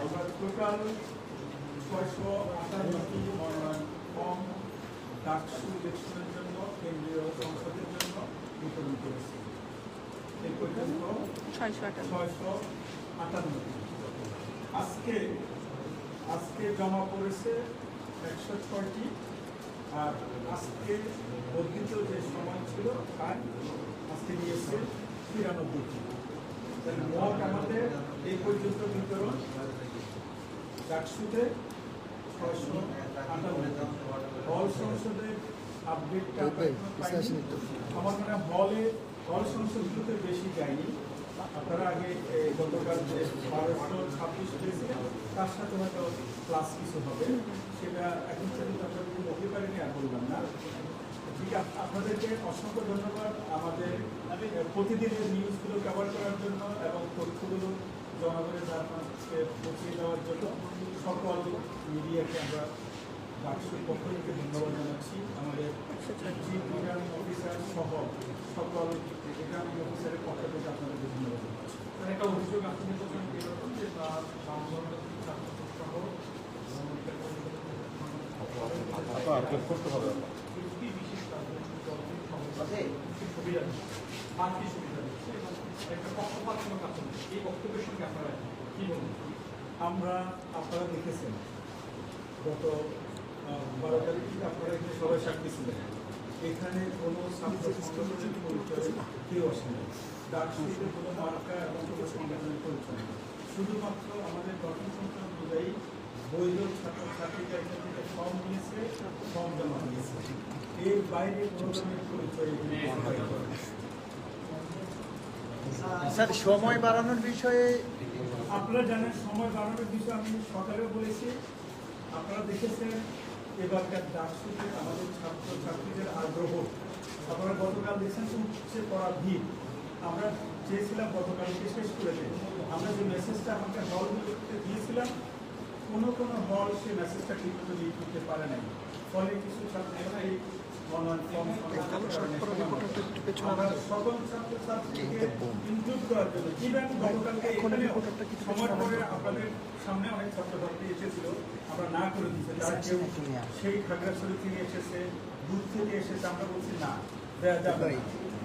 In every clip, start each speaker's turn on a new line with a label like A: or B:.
A: আমরা টোটাল ছয়শো আটান্নটি মনোনয়ন ফর্ম ডাকসু ইলেকশনের জন্য কেন্দ্রীয় সংসদের জন্য বিতরণ করেছি এই পর্যন্ত
B: ছয়শো আটান্ন।
A: ছয়শো আটান্নটি আজকে আজকে জমা পড়েছে একশো ছয়টি। আর আজকে বর্ধিত যে সময় ছিল তাই আজকে নিয়েছে তিরানব্বইটি তাহলে মোট আমাদের এই পর্যন্ত বিতরণ। চারশোতে ছয়শো আটান্নটি হল সংসদের আপডেটটা আমরা মনে হলে হল সংসদগুলোতে বেশি যায়নি। আপনারা আগে গতকাল যে বারোশো ছাব্বিশ পেয়েছিলেন তার সাথে হয়তো ক্লাস কিছু হবে। সেটা এখন পর্যন্ত যদি আর বললাম না। আপনাদেরকে অসংখ্য ধন্যবাদ আমাদের এ, প্রতিদিনের নিউজগুলো কভার করার জন্য এবং তথ্যগুলো জনগণের আপনাকে পৌঁছে দেওয়ার জন্য সকল মিডিয়াকে আমরা ডাকসুর পক্ষ থেকে ধন্যবাদ জানাচ্ছি। আমাদের চিফ রিটার্নিং অফিসার সহ সকল রিটার্নিং অফিসারের পক্ষ থেকে আপনাদেরকে ধন্যবাদ জানাচ্ছি। একটা অভিযোগ আপনি যে তার সাংগঠনিক ছাত্র সহ
C: করতে হবে
A: একটি বিশেষ রাজনৈতিক দলকে ক্ষমতাতে সুবিধা দিচ্ছে বাড়তি সুবিধা দিচ্ছে এবং একটা পক্ষপাতমূলক আচরণ এই বক্তব্যের সঙ্গে আপনারা কি বলবেন আমরা আপনারা দেখেছেন, গত বারো তারিখ থেকে আপনারা এখানে সবাই সাক্ষী ছিলেন। এখানে কোনো ছাত্র সংগঠনের পরিচয় কেউ আসেনি। ডাকসুতে কোনো মার্কা এবং কোনো সংগঠনের পরিচয় শুধুমাত্র আমাদের গঠন সংখ্যা অনুযায়ী বৈধ ছাত্র ছাত্রীরা ফর্ম নিয়েছে ফর্ম জমা দিয়েছে। এর বাইরে কোনো ধরনের পরিচয় এখানে প্রদান করা হয়নি।
D: স্যার সময় বাড়ানোর বিষয়ে
A: আপনারা জানেন সময় বাড়ানোর বিষয়ে আমি সকালেও বলেছি। আপনারা দেখেছেন এবারকার ডাকসুতে আমাদের ছাত্র ছাত্রীদের আগ্রহ। আপনারা গতকাল দেখছেন উপচে পড়া ভিড়। আমরা চেয়েছিলাম গতকালকে শেষ করে দিই আমরা যে মেসেজটা আমাকে হলগুলোতে দিয়েছিলাম কোনো কোনো হল সে মেসেজটা ঠিকমতো দিয়ে করতে পারে নাই। ফলে কিছু ছাত্রীরা এই মনোনয়ন ফর্ম সংগ্রহ করার কারণে আমরা সকল ছাত্র ইনক্লুড করার জন্য ইভেন গতকালকে এখানে সময় পরে আপনাদের সামনে অনেক ছাত্রছাত্রী এসেছিল। আমরা না করে দিচ্ছি তারা কেউ সেই খাগড়াছড়ি থেকে এসেছে দূর থেকে এসেছে আমরা বলছি না যাবে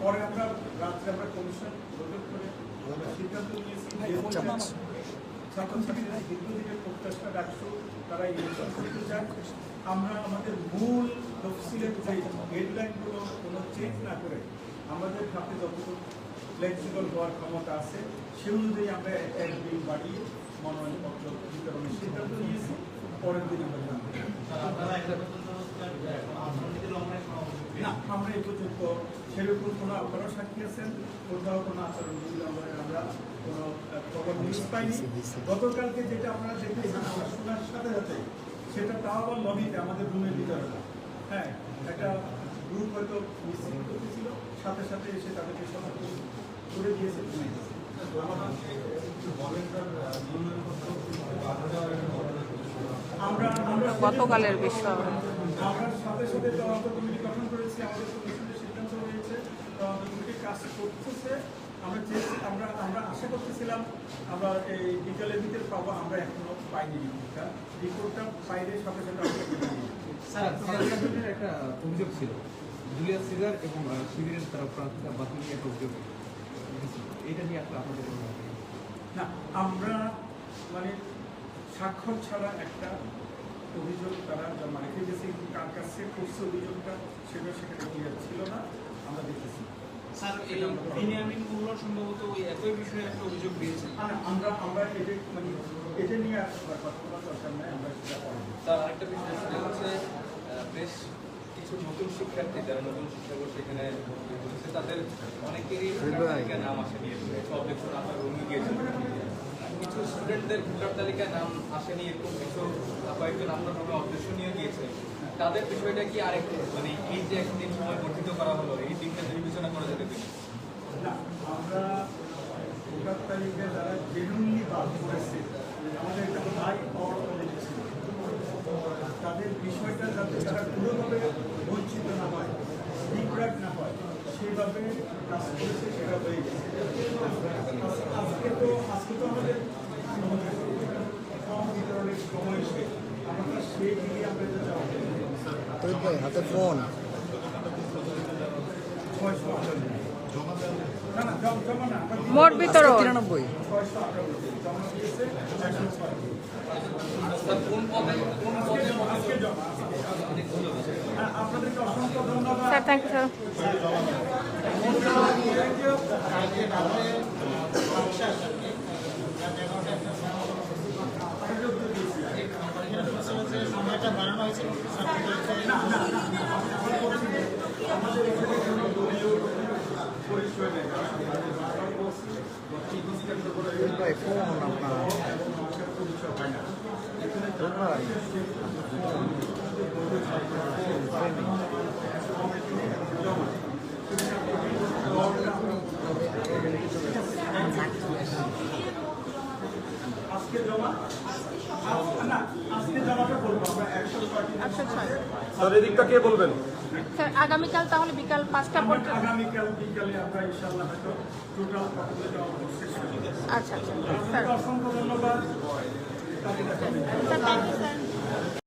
A: পরে আমরা রাত্রে আমরা কমিশন করে সিদ্ধান্ত নিয়েছি। ছাত্রছাত্রীরা দীর্ঘদিনের প্রত্যাশা ডাকসু তারা ইলেকশন করতে চায়। আমরা আমাদের মূল তফসিলের যে হেডলাইনগুলো কোনো চেঞ্জ না করে আমাদের হাতে যতটুকু ফ্লেক্সিবল হওয়ার ক্ষমতা আছে সে অনুযায়ী আমরা এক দিন বাড়িয়ে মনোনয়নপত্র বিতরণের সিদ্ধান্ত নিয়েছি। পরের দিন আমরা জানব। না আমরা এই পর্যন্ত সেরকম কোনো আপনারাও সাক্ষী আছেন? কোথাও কোনো আচরণ বিধি আমরা কোনো নিউজ পাইনি গতকালকে যেটা আপনারা দেখেছেন আমরা শোনার সাথে সাথে সেটা তাও আবার লবিতে আমাদের রুমের ভিতরে। হ্যাঁ একটা গ্রুপ হয়তো মিছিল করতেছিল সাথে সাথে এসে তাদেরকে করে দিয়েছে। আমরা আমরা
B: গতকালের বিষয়।
A: আমরা সাথে সাথে তদন্ত কমিটি গঠন করেছি আমাদের কমিশনের সিদ্ধান্ত হয়েছে। তদন্ত কমিটি কাজ করতেছে। আমরা চেয়েছি আমরা আমরা আশা করতেছিলাম আমরা এই বিকেলের ভিতরে পাবো আমরা এখনও পাইনি রিপোর্টটা। রিপোর্টটা পাইলে সাথে সাথে
E: একটা অভিযোগ ছিল। জুলিয়াস সিজার এবং শিবিরের তারা প্রার্থীরা বাতিল নিয়ে একটা অভিযোগ এটা নিয়ে একটা আপনাদের
A: না আমরা মানে স্বাক্ষর ছাড়া একটা অভিযোগ তারা জমা রেখে গেছে কার কাছে করছে অভিযোগটা সেটা সেখানে ছিল না আমরা দেখেছি।
F: স্যার এই বিনিয়ামিন মোল্লা সম্ভবত ওই একই বিষয়ে একটা অভিযোগ দিয়েছেন।
A: আর আমরা আমরা এটা মানে এটা নিয়ে কথা বলার দরকার নাই আমরা সেটা
G: স্যার আরেকটা বিষয় সেটা হচ্ছে বেশ কিছু নতুন শিক্ষার্থী যারা নতুন শিক্ষাবর্ষ এখানে ভর্তি হচ্ছে তাদের অনেকেরই নাম আসেনি অবজেকশন আপনার রুমে গিয়েছিল কিছু স্টুডেন্টদের ভোটার তালিকায় নাম আসেনি এরকম কিছু কয়েকজন আপনার রুমে অবজেকশন নিয়ে গিয়েছে। তাদের বিষয়টা কি আরেকটু মানে এই যে একদিন সময় গঠিত করা হলো, এই দিনটা বিবেচনা করা যেতে পারে
A: না, আমরা ভোটার তালিকায় যারা জেনুইনলি বাদ করেছে, আমাদের একটা হাই পাওয়ার কলেজ তাদের বিষয়টা যাতে তারা পুরোভাবে বঞ্চিত যেভাবে কাজ করেছে, সেটা হয়ে গেছে। আজ- আজকে তো আজকে তো আমাদের ফর্ম বিতরণের সময় শেষ আমরা সেই দিকে আমরা এটা যাব
D: তৈরি ভাই হাতে ফোন।
B: মোট বিতরণ।
D: তিরানব্বই।
A: ছয়শো আটানব্বই জমা দিয়েছে একশো ছয়
G: কোন পদে কোন পদে
A: আজকে জমা হ্যাঁ, আপনাদেরকে অসংখ্য ধন্যবাদ
B: স্যার থ্যাংক ইউ স্যার
D: তৈরি ভাই ফোন আপনার ভাই
A: আজকে জমা আজ- না আজকে জমাটা বলব আমরা একশো ছয়টি
B: একশো ছয়
C: স্যার এদিকটা কে বলবেন?
B: স্যার আগামীকাল তাহলে বিকাল পাঁচটা পর্যন্ত।
A: আগামীকাল বিকালে আমরা হয়তো টোটাল।
B: আচ্ছা আচ্ছা। স্যার।
A: অসংখ্য ধন্যবাদ। কাজে দেখা হবে।
B: Sir thank you sir